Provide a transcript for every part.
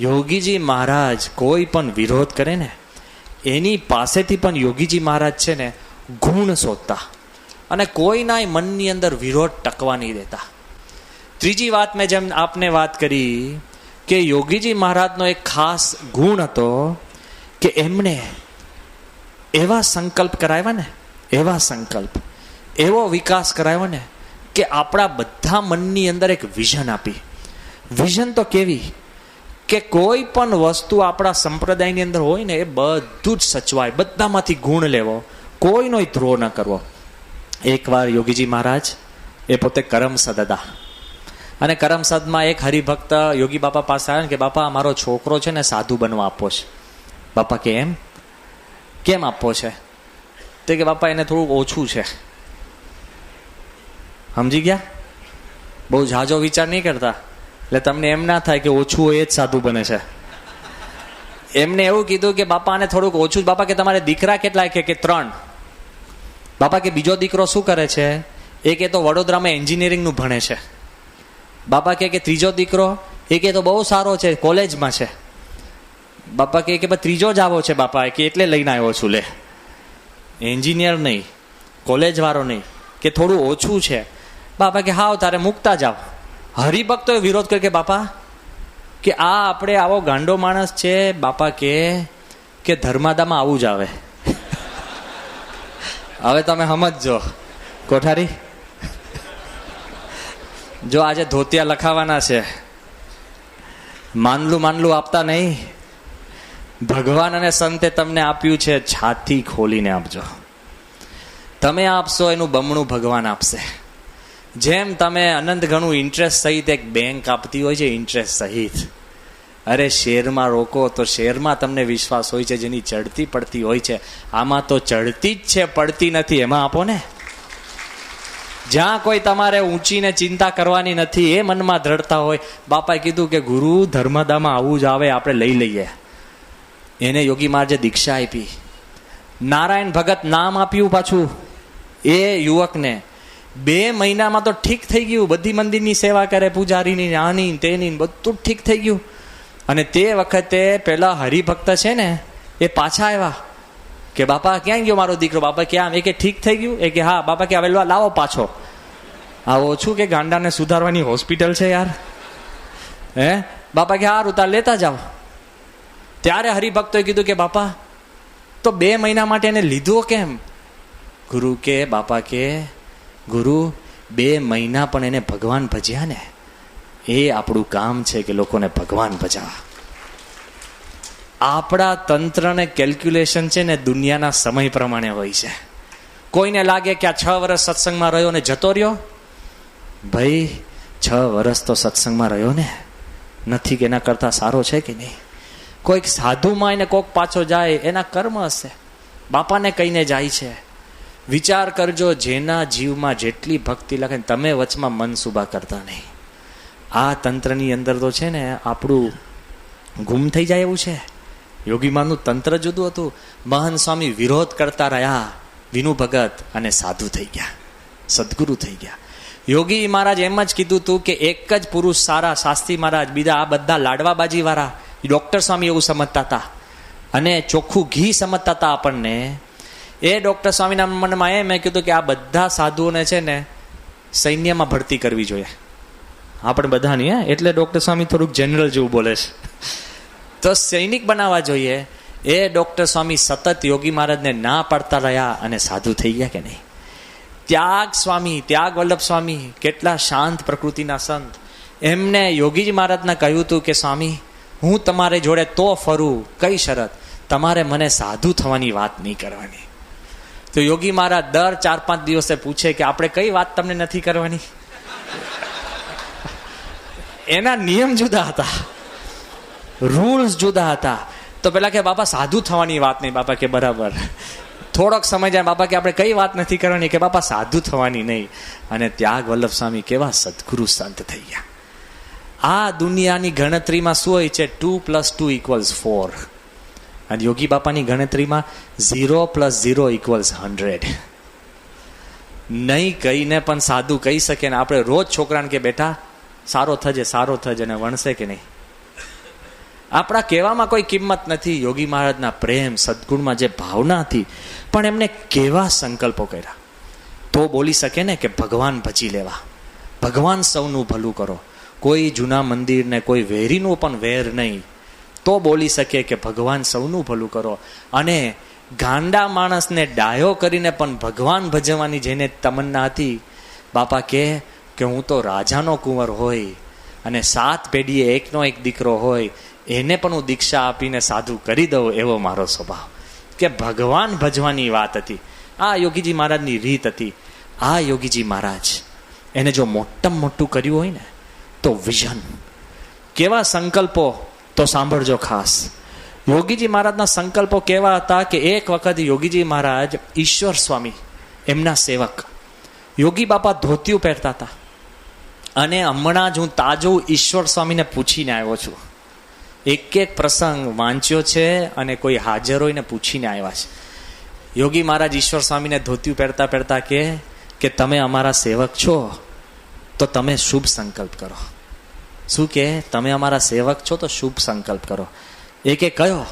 યોગીજી મહારાજ કોઈ પણ વિરોધ કરે ને, એની પાસેથી પણ યોગીજી મહારાજ છે ને, ગુણ શોધતા. અને કોઈના મનની અંદર વિરોધ ટકવા નહીં દેતા. ત્રીજી વાત મેં જેમ આપને વાત કરી કે યોગીજી મહારાજનો એક ખાસ ગુણ હતો કે એમણે એવા સંકલ્પ કરાવ્યા ને, એવા સંકલ્પ, એવો વિકાસ કરાવ્યો ને કે આપણા બધા મનની અંદર એક વિઝન આપી. વિઝન તો કેવી? કે કોઈ પણ વસ્તુ આપણા સંપ્રદાયની અંદર હોય ને, એ બધું જ સચવાય. બધામાંથી ગુણ લેવો. કોઈનો ધ્રોહ ન કરવો. એકવાર યોગીજી મહારાજ, એ પોતે કરમસદ હતા. અને કરમસદમાં એક હરિભક્ત યોગી બાપા પાસે આવ્યા કે, બાપા, મારો છોકરો છે ને સાધુ બનવા આપવો છે. બાપા કે, એમ? કેમ આપવો છે? તે કે, બાપા, એને થોડુંક ઓછું છે. સમજી ગયા? બહુ ઝાઝો વિચાર નહીં કરતા? એટલે તમને એમ ના થાય કે ઓછું એ જ સાધુ બને છે. એમને એવું કીધું કે બાપાને થોડુંક ઓછું જ, બાપા કે તમારે દીકરા કેટલા કે ત્રણ? બાપા કે બીજો દીકરો શું કરે છે? એ કે તો વડોદરામાં એન્જિનિયરિંગનું ભણે છે. બાપા કે ત્રીજો દીકરો, એ કે તો બહુ સારો છે, કોલેજમાં છે. બાપા કે કે ત્રીજો જ આવો છે બાપા કે એટલે લઈને આવ્યો છું, લે. એન્જિનિયર નહીં, કોલેજવાળો નહીં, કે થોડું ઓછું છે. બાપા કે હાવ તારે મૂકતા જાઓ. હરિભક્તોએ વિરોધ કર્યો કે, બાપા, કે આ આપણે આવો ગાંડો માણસ છે, બાપા કે કે ધર્માદામાં આવું જ આવે. હવે તમે સમજજો, કોઠારી. જો આજે ધોતિયા લખાવાના છે, માનલું માનલું આપતા નહીં, ભગવાન અને સંતે તમને આપ્યું છે, છાતી ખોલીને આપજો. તમે આપશો, એનું બમણું ભગવાન આપશે. જેમ તમે અનંત ઘણું ઇન્ટરેસ્ટ સહિત એક બેંક આપતી હોય છે ઇન્ટરેસ્ટ સહિત. અરે શેરમાં રોકો તો શેરમાં તમને વિશ્વાસ હોય છે, જેની ચડતી પડતી હોય છે. આમાં તો ચડતી જ છે, પડતી નથી. એમાં આપો ને. જ્યાં કોઈ તમારે ઊંચીને ચિંતા કરવાની નથી, એ મનમાં દ્રઢતા હોય. બાપાએ કીધું કે ગુરુ, ધર્મદામાં આવું જ આવે, આપણે લઈ લઈએ. એને યોગી મહારાજે દીક્ષા આપી. નારાયણ ભગત નામ આપ્યું પાછું. એ યુવકને બે મહિનામાં તો ઠીક થઈ ગયું. બધી મંદિરની સેવા કરે, પૂજારીની આની તેની, બધું ઠીક થઈ ગયું. અને તે વખતે પેલા હરિભક્ત છે ને, એ પાછા આવ્યા કે, બાપા, ક્યાં ગયો મારો દીકરો? બાપા ક્યાં એ કે ઠીક થઈ ગયું? એ કે, હા, બાપા, કે હવે લાવો પાછો. આ ઓછું કે ગાંડાને સુધારવાની હોસ્પિટલ છે યાર? હે? બાપા, કે હાર ઉતાર લેતા જાઓ. ત્યારે હરિભક્તોએ કીધું કે, બાપા, તો બે મહિના માટે એને લીધો કેમ? ગુરુ કે, બાપા કે ગુરુ, બે મહિના પણ એને ભગવાન ભજ્યા ને, એ આપણું કામ છે કે લોકોને ભગવાન ભજાવા. આપણા તંત્રને કેલ્ક્યુલેશન છે ને દુનિયાના સમય પ્રમાણે હોય છે. કોઈને લાગે કે આ છ વર્ષ સત્સંગમાં રહ્યો ને જતો રહ્યો? ભાઈ, છ વર્ષ તો સત્સંગમાં રહ્યો ને. નથી કે એના કરતાં સારો છે કે નહીં? કોઈક સાધુમાં એને કોક પાછો જાય, એના કર્મ હશે. બાપાને કહીને જાય છે. વિચાર કરજો, જેના જીવમાં જેટલી ભક્તિ લખે તમે વચમાં મન સુભા કરતા નહીં. આ તંત્રની અંદર તો છે ને, આપણું ગુમ થઈ જાય એવું છે. યોગીમાનું તંત્ર જુદું હતું. મહાન સ્વામી વિરોધ કરતા રહ્યા, વિનુ ભગત અને સાધુ થઈ ગયા, સદગુરુ થઈ ગયા. યોગી મહારાજ એમ જ કીધું હતું કે એક જ પુરુષ સારા શાસ્ત્રી મહારાજ, બીજા આ બધા લાડવાબાજી વાળા ડોક્ટર સ્વામી એવું સમજતા હતા. અને ચોખ્ખું ઘી સમજતા હતા આપણને એ ડૉક્ટર સ્વામીના મનમાં મેં કીધું કે આ બધા સાધુઓને છે ને સૈન્યમાં ભરતી કરવી જોઈએ. આપણે બધાની, હે? એટલે ડૉક્ટર સ્વામી થોડુંક જનરલ જેવું બોલે છે. તો સૈનિક બનાવવા જોઈએ. એ ડૉક્ટર સ્વામી સતત યોગી મહારાજને ના પાડતા રહ્યા અને સાધુ થઈ ગયા કે નહીં? ત્યાગ સ્વામી, ત્યાગ વલ્લભ સ્વામી, કેટલા શાંત પ્રકૃતિના સંત. એમને યોગીજી મહારાજને કહ્યું હતું કે, સ્વામી, હું તમારી જોડે તો ફરું, કઈ શરત? તમારે મને સાધુ થવાની વાત નહીં કરવાની. તો યોગી મહારાજ દર ચાર પાંચ દિવસે પૂછે કે આપણે કઈ વાત તમને નથી કરવાની? એના નિયમ જુદા હતા. રૂલ્સ જુદા હતા. તો પેલા કે, બાપા, સાધુ થવાની વાત નહીં. બાપા કે, બરાબર. થોડોક સમય જાય, બાપા કે, આપણે કઈ વાત નથી કરવાની? કે, બાપા, સાધુ થવાની નહીં. અને ત્યાગ વલ્લભ સ્વામી કેવા સદગુરુ સંત થઈ ગયા. આ દુનિયાની ગણતરીમાં શું હોય છે? Two plus two equals four અને યોગી બાપાની ગણતરીમાં zero plus zero equals hundred નહીં કહીને પણ સાધુ કહી શકે ને આપણે રોજ છોકરાને કે બેટા, સારો થજે સારો થજે અને વણશે કે નહીં? આપણા કહેવામાં કોઈ કિંમત નથી. યોગી મહારાજના પ્રેમ, સદગુણમાં જે ભાવના હતી, પણ એમને કેવા સંકલ્પો કર્યા? તો બોલી શકે ને કે ભગવાન ભજી લેવા. ભગવાન સૌનું ભલું કરો. કોઈ જૂના મંદિરને, કોઈ વેરીનું પણ વેર નહીં. તો બોલી શકે કે ભગવાન સૌનું ભલું કરો. અને ગાંડા માણસને ડાયો કરીને પણ ભગવાન ભજવાની જેને તમન્ના હતી, બાપા કહે કે હું તો રાજાનો કુંવર હોય અને સાત પેઢીએ એકનો એક દીકરો હોય, એને પણ હું દીક્ષા આપીને સાધુ કરી દઉં એવો મારો સ્વભાવ. કે ભગવાન ભજવાની વાત હતી. આ યોગીજી મહારાજની રીત હતી. આ યોગીજી મહારાજ એને જો મોટામાં મોટું કર્યું હોય ને, તો વિઝન. કેવા સંકલ્પો તો સાંભળજો ખાસ. યોગીજી મહારાજના સંકલ્પો કેવા હતા કે એક વખત યોગીજી મહારાજ ઈશ્વર સ્વામી, એમના સેવક. યોગી બાપા ધોતિયું પહેરતા હતા. અને હમણાં જ હું તાજો ઈશ્વર સ્વામીને પૂછીને આવ્યો છું. એક એક પ્રસંગ વાંચ્યો છે અને કોઈ હાજર હોય ને પૂછીને આવ્યા છે. યોગી મહારાજ ઈશ્વર સ્વામીને ધોતિયું પહેરતા પહેરતા કે કે, તમે અમારા સેવક છો, તો તમે શુભ સંકલ્પ કરો. શું કે? તમે અમારા સેવક છો તો શુભ સંકલ્પ કરો. એ કયો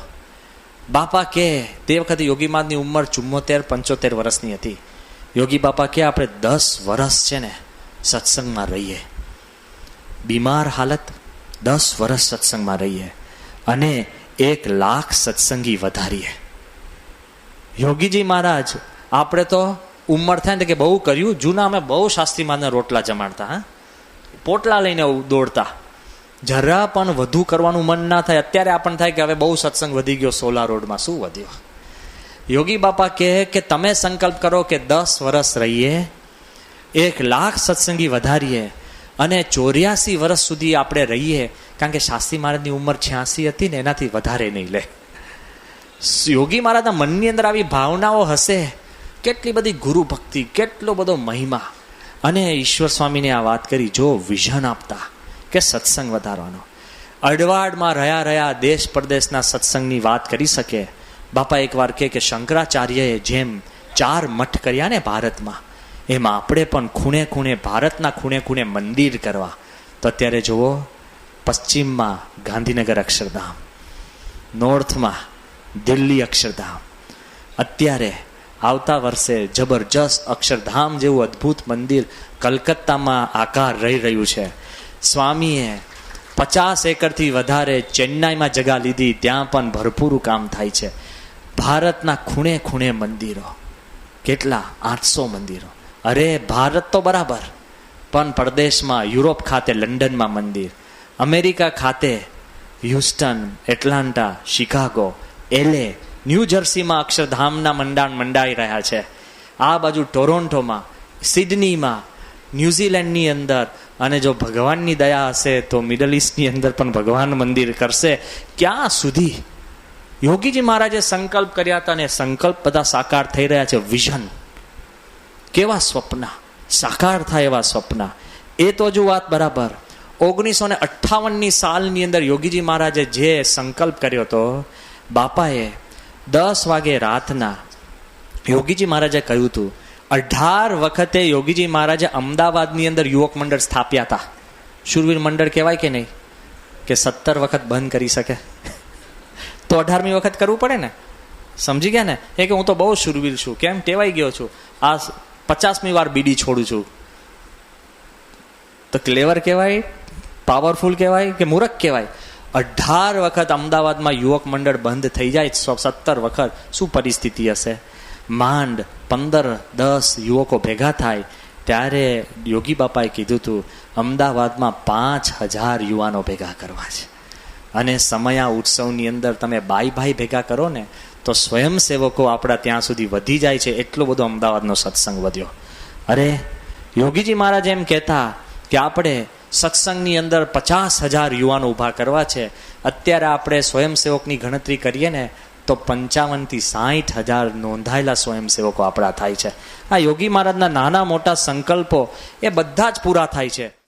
બાપા કે, તે વખતે યોગી મહારાજની ઉંમર ચુમ્મોતેર, પંચોતેર વર્ષની હતી. યોગી બાપા કે, આપણે દસ વર્ષ છે ને સત્સંગમાં રહીએ. બીમાર હાલત, દસ વર્ષ સત્સંગમાં રહીએ અને એક લાખ સત્સંગી વધારીએ. યોગીજી મહારાજ, આપણે તો ઉંમર થાય ને કે બહુ કર્યું. જૂના અમે બહુ શાસ્ત્રી માના રોટલા જમાડતા, હા? પોટલા લઈને દોડતા. જરા પણ વધુ કરવાનું મન ના થાય, અત્યારે આપણને થાય કે હવે બહુ સત્સંગ વધી ગયો સોલા રોડમાં. શું વધ્યો? યોગી બાપા કહે કે તમે સંકલ્પ કરો કે દસ વર્ષ રહીએ, એક લાખ સત્સંગી વધારીએ અને ચોર્યાસી વર્ષ સુધી આપણે રહીએ, કારણ કે શાસ્ત્રી મહારાજની ઉંમર છ્યાસી હતી ને એનાથી વધારે નહીં લે. યોગી મહારાજના મનની અંદર આવી ભાવનાઓ હશે. કેટલી બધી ગુરુ ભક્તિ, કેટલો બધો મહિમા. અને ઈશ્વર સ્વામીને આ વાત કરી, જો વિઝન આપતા કે સત્સંગ વધારવાનો. અડવાડમાં રહ્યા રહ્યા દેશ પરદેશના સત્સંગની વાત કરી શકે. બાપા એકવાર કહે કે શંકરાચાર્યએ જેમ ચાર મઠ કર્યા ને ભારતમાં, એમાં આપણે પણ ખૂણે ખૂણે ભારતના ખૂણે ખૂણે મંદિર કરવા. તો અત્યારે જુઓ, પશ્ચિમમાં ગાંધીનગર અક્ષરધામ, નોર્થમાં દિલ્હી અક્ષરધામ. અત્યારે આવતા વર્ષે જબરજસ્ત અક્ષરધામ જેવું અદ્ભુત મંદિર કલકત્તામાં આકાર રહી રહ્યું છે. સ્વામીએ પચાસ એકરથી વધારે ચેન્નાઈમાં જગા લીધી, ત્યાં પણ ભરપૂર કામ થાય છે. ભારતના ખૂણે ખૂણે મંદિરો, કેટલા? આઠસો મંદિરો. અરે, ભારત તો બરાબર, પણ પરદેશમાં, યુરોપ ખાતે, લંડનમાં મંદિર. અમેરિકા ખાતે, Houston, Atlanta, Chicago, LA, New જર્સીમાં અક્ષરધામના મંડાણ મંડાઈ રહ્યા છે. આ બાજુ ટોરોન્ટોમાં, સિડનીમાં, ન્યૂઝીલેન્ડની અંદર અને જો ભગવાનની દયા હશે તો મિડલ ઇસ્ટની અંદર પણ ભગવાન મંદિર કરશે. ક્યાં સુધી? યોગીજી મહારાજે સંકલ્પ કર્યા હતા અને સંકલ્પ બધા સાકાર થઈ રહ્યા છે. વિઝન કેવા સ્વપ્ન? સાકાર થાય એવા સ્વપ્ન. એ તો જો વાત બરાબર. ઓગણીસો ને અઠ્ઠાવનની સાલની અંદર યોગીજી મહારાજે જે સંકલ્પ કર્યો હતો, બાપાએ દસ વાગે રાતના યોગીજી મહારાજે કહ્યું હતું અઢાર વખતે યોગીજી મહારાજે અમદાવાદની અંદર યુવક મંડળ સ્થાપ્યા હતા શુરવીર મંડળ કહેવાય કે નહીં? કે સત્તર વખત બંધ કરી શકે. તો અઢારમી વખત કરવું પડે ને? સમજી ગયા ને? એ કે હું તો બહુ શુરવીર છું. કેમ? ટેવાઈ ગયો છું. આ પચાસમી વાર બીડી છોડું છું. તો ક્લેવર કહેવાય? પાવરફુલ કહેવાય? કે મૂરખ કહેવાય? અઢાર વખત અમદાવાદમાં યુવક મંડળ બંધ થઈ જાય સત્તર વખત. શું પરિસ્થિતિ હશે? માંડ પંદર, દસ યુવકો ભેગા થાય, ત્યારે યોગી બાપાએ કીધું હતું અમદાવાદમાં પાંચ હજાર યુવાનો ભેગા કરવા છે. અને સમયા ઉત્સવની અંદર તમે બાઈ ભાઈ ભેગા કરો ને, તો સ્વયંસેવકો આપણા ત્યાં સુધી વધી જાય છે. એટલો બધો અમદાવાદનો સત્સંગ વધ્યો. અરે, યોગીજી મહારાજ એમ કહેતા કે આપણે સત્સંગની અંદર પચાસ હજાર યુવાનો ઊભા કરવા છે. અત્યારે આપણે સ્વયંસેવકની ગણતરી કરીએ ને તો પંચાવનથી સાઠ હજાર નોંધાયેલા સ્વયંસેવકો આપણા થાય છે. આ યોગી મહારાજના નાના મોટા સંકલ્પો એ બધા જ પૂરા થાય છે.